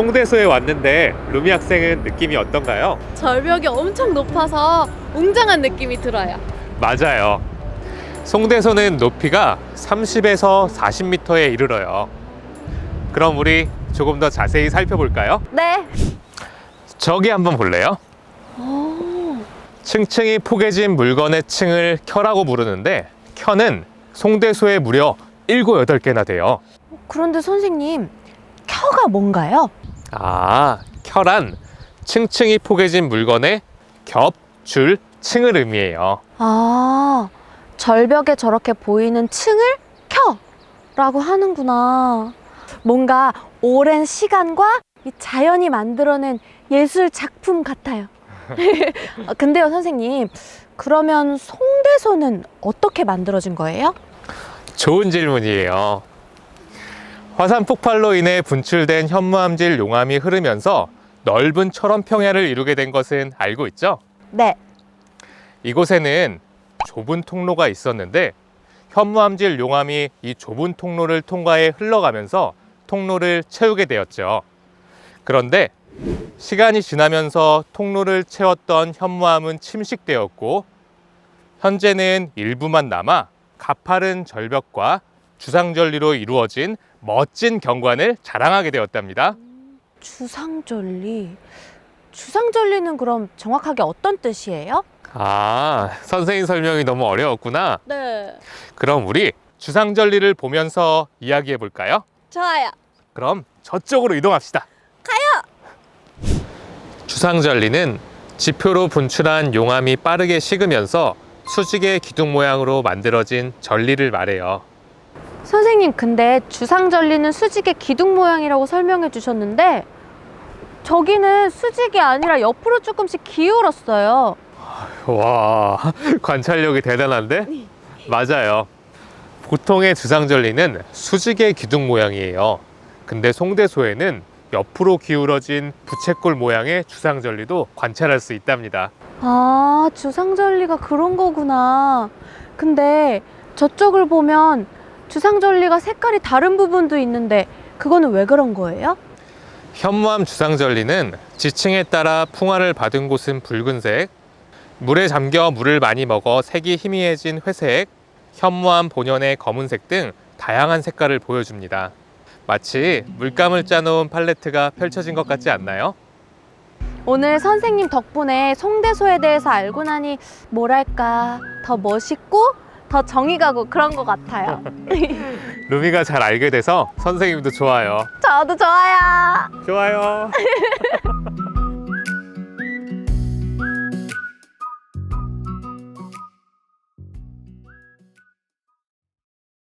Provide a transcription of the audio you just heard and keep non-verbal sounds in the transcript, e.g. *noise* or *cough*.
송대소에 왔는데 루미 학생은 느낌이 어떤가요? 절벽이 엄청 높아서 웅장한 느낌이 들어요. 맞아요. 송대소는 높이가 30에서 40m에 이르러요. 그럼 우리 조금 더 자세히 살펴볼까요? 네. 저기 한번 볼래요? 오. 층층이 포개진 물건의 층을 켜라고 부르는데 켜는 송대소에 무려 7, 8개나 돼요. 그런데 선생님, 켜가 뭔가요? 아, 켜란 층층이 포개진 물건의 겹, 줄, 층을 의미해요. 아, 절벽에 저렇게 보이는 층을 켜 라고 하는구나. 뭔가 오랜 시간과 이 자연이 만들어낸 예술 작품 같아요. 아, *laughs* 근데요, 선생님. 그러면 송대소는 어떻게 만들어진 거예요? 좋은 질문이에요. 화산 폭발로 인해 분출된 현무암질 용암이 흐르면서 넓은 철원 평야를 이루게 된 것은 알고 있죠? 네. 이곳에는 좁은 통로가 있었는데 현무암질 용암이 이 좁은 통로를 통과해 흘러가면서 통로를 채우게 되었죠. 그런데 시간이 지나면서 통로를 채웠던 현무암은 침식되었고 현재는 일부만 남아 가파른 절벽과 주상절리로 이루어진 멋진 경관을 자랑하게 되었답니다. 주상절리. 주상절리는 그럼 정확하게 어떤 뜻이에요? 아, 선생님 설명이 너무 어려웠구나. 네. 그럼 우리 주상절리를 보면서 이야기해 볼까요? 좋아요. 그럼 저쪽으로 이동합시다. 가요! 주상절리는 지표로 분출한 용암이 빠르게 식으면서 수직의 기둥 모양으로 만들어진 절리를 말해요. 선생님, 근데 주상절리는 수직의 기둥 모양이라고 설명해 주셨는데 저기는 수직이 아니라 옆으로 조금씩 기울었어요. 와, *laughs* 관찰력이 대단한데? 맞아요. 보통의 주상절리는 수직의 기둥 모양이에요. 근데 송대소에는 옆으로 기울어진 부채꼴 모양의 주상절리도 관찰할 수 있답니다. 아, 주상절리가 그런 거구나. 근데 저쪽을 보면 주상절리가 색깔이 다른 부분도 있는데 그거는 왜 그런 거예요? 현무암 주상절리는 지층에 따라 풍화를 받은 곳은 붉은색, 물에 잠겨 물을 많이 먹어 색이 희미해진 회색, 현무암 본연의 검은색 등 다양한 색깔을 보여줍니다. 마치 물감을 짜놓은 팔레트가 펼쳐진 것 같지 않나요? 오늘 선생님 덕분에 송대소에 대해서 알고 나니 뭐랄까 더 멋있고 더 정이 가고 그런 것 같아요. *laughs* 루미가 잘 알게 돼서 선생님도 좋아요. 저도 좋아요. 좋아요. *laughs*